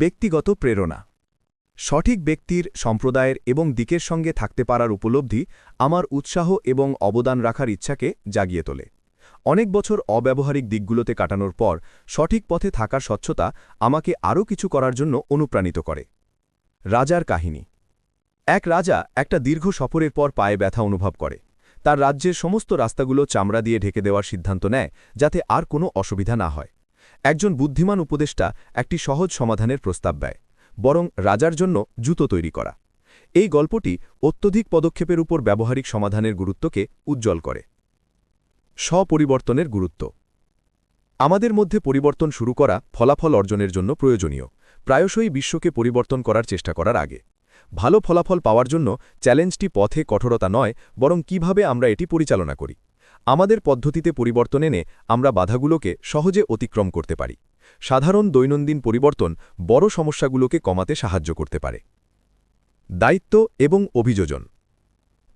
ব্যক্তিগত প্রেরণা। সঠিক ব্যক্তির সম্প্রদায়ের এবং দিকের সঙ্গে থাকতে পারার উপলব্ধি আমার উৎসাহ এবং অবদান রাখার ইচ্ছাকে জাগিয়ে তোলে। অনেক বছর অব্যবহারিক দিকগুলোতে কাটানোর পর সঠিক পথে থাকার স্বচ্ছতা আমাকে আরও কিছু করার জন্য অনুপ্রাণিত করে। রাজার কাহিনী। এক রাজা একটা দীর্ঘ সফরের পর পায়ে ব্যথা অনুভব করে। তার রাজ্যের সমস্ত রাস্তাগুলো চামড়া দিয়ে ঢেকে দেওয়ার সিদ্ধান্ত নেয় যাতে আর কোনো অসুবিধা না হয়। একজন বুদ্ধিমান উপদেষ্টা একটি সহজ সমাধানের প্রস্তাব দেয়, বরং রাজার জন্য জুতো তৈরি করা। এই গল্পটি অত্যধিক পদক্ষেপের উপর ব্যবহারিক সমাধানের গুরুত্বকে উজ্জ্বল করে। স্বপরিবর্তনের গুরুত্ব। আমাদের মধ্যে পরিবর্তন শুরু করা ফলাফল অর্জনের জন্য প্রয়োজনীয়, প্রায়শই বিশ্বকে পরিবর্তন করার চেষ্টা করার আগে। ভালো ফলাফল পাওয়ার জন্য চ্যালেঞ্জটি পথে কঠোরতা নয়, বরং কীভাবে আমরা এটি পরিচালনা করি। আমাদের পদ্ধতিতে পরিবর্তন এনে আমরা বাধাগুলোকে সহজে অতিক্রম করতে পারি। সাধারণ দৈনন্দিন পরিবর্তন বড় সমস্যাগুলোকে কমাতে সাহায্য করতে পারে। দায়িত্ব এবং অভিযোজন।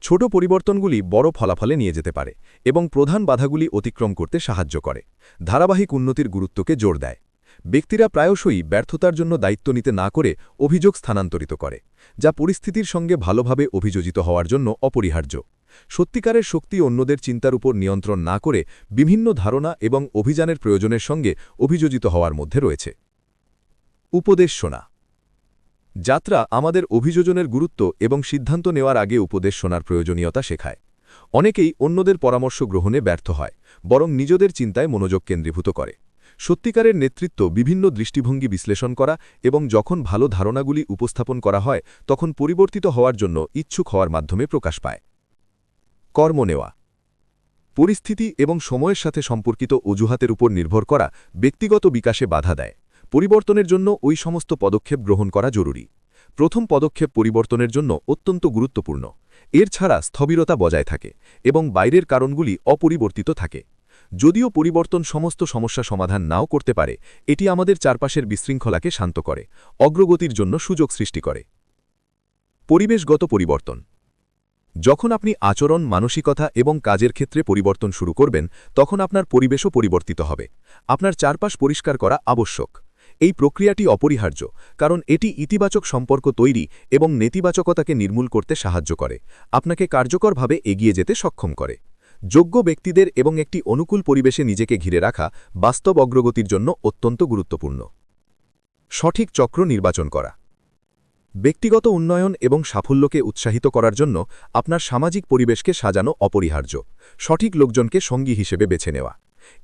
ছোট পরিবর্তনগুলি বড় ফলাফলে নিয়ে যেতে পারে এবং প্রধান বাধাগুলি অতিক্রম করতে সাহায্য করে, ধারাবাহিক উন্নতির গুরুত্বকে জোর দেয়। ব্যক্তিরা প্রায়শই ব্যর্থতার জন্য দায়িত্ব নিতে না করে অভিযোগ স্থানান্তরিত করে, যা পরিস্থিতির সঙ্গে ভালোভাবে অভিযোজিত হওয়ার জন্য অপরিহার্য। সত্যিকারের শক্তি অন্যদের চিন্তার উপর নিয়ন্ত্রণ না করে বিভিন্ন ধারণা এবং অভিযানের প্রয়োজনের সঙ্গে অভিযোজিত হওয়ার মধ্যে রয়েছে। উপদেশ শোনা। যাত্রা আমাদের অভিযোজনের গুরুত্ব এবং সিদ্ধান্ত নেওয়ার আগে উপদেশ শোনার প্রয়োজনীয়তা শেখায়। অনেকেই অন্যদের পরামর্শ গ্রহণে ব্যর্থ হয়, বরং নিজেদের চিন্তায় মনোযোগ কেন্দ্রীভূত করে। সত্যিকারের নেতৃত্ব বিভিন্ন দৃষ্টিভঙ্গি বিশ্লেষণ করা এবং যখন ভালো ধারণাগুলি উপস্থাপন করা হয়, তখন পরিবর্তিত হওয়ার জন্য ইচ্ছুক হওয়ার মাধ্যমে প্রকাশ পায়। কর্ম নেওয়া। পরিস্থিতি এবং সময়ের সাথে সম্পর্কিত অজুহাতের উপর নির্ভর করা ব্যক্তিগত বিকাশে বাধা দেয়। পরিবর্তনের জন্য ওই সমস্ত পদক্ষেপ গ্রহণ করা জরুরি। প্রথম পদক্ষেপ পরিবর্তনের জন্য অত্যন্ত গুরুত্বপূর্ণ। এর ছাড়া স্থবিরতা বজায় থাকে এবং বাইরের কারণগুলি অপরিবর্তিত থাকে। যদিও পরিবর্তন সমস্ত সমস্যা সমাধান নাও করতে পারে, এটি আমাদের চারপাশের বিশৃঙ্খলাকে শান্ত করে, অগ্রগতির জন্য সুযোগ সৃষ্টি করে। পরিবেশগত পরিবর্তন। যখন আপনি আচরণ, মানসিকতা এবং কাজের ক্ষেত্রে পরিবর্তন শুরু করবেন, তখন আপনার পরিবেশও পরিবর্তিত হবে। আপনার চারপাশ পরিষ্কার করা আবশ্যক। এই প্রক্রিয়াটি অপরিহার্য, কারণ এটি ইতিবাচক সম্পর্ক তৈরি এবং নেতিবাচকতাকে নির্মূল করতে সাহায্য করে, আপনাকে কার্যকরভাবে এগিয়ে যেতে সক্ষম করে। যোগ্য ব্যক্তিদের এবং একটি অনুকূল পরিবেশে নিজেকে ঘিরে রাখা বাস্তব অগ্রগতির জন্য অত্যন্ত গুরুত্বপূর্ণ। সঠিক চক্র নির্বাচন করা। ব্যক্তিগত উন্নয়ন এবং সাফল্যকে উৎসাহিত করার জন্য আপনার সামাজিক পরিবেশকে সাজানো অপরিহার্য, সঠিক লোকজনকে সঙ্গী হিসেবে বেছে নেওয়া।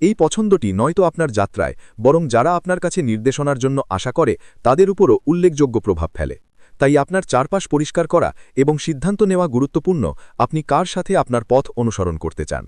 এই পছন্দটি নয়তো আপনার যাত্রায়, বরং যারা আপনার কাছে নির্দেশনার জন্য আশা করে, তাদের উপরও উল্লেখযোগ্য প্রভাব ফেলে। তাই আপনার চারপাশ পরিষ্কার করা এবং সিদ্ধান্ত নেওয়া গুরুত্বপূর্ণ, আপনি কার সাথে আপনার পথ অনুসরণ করতে চান?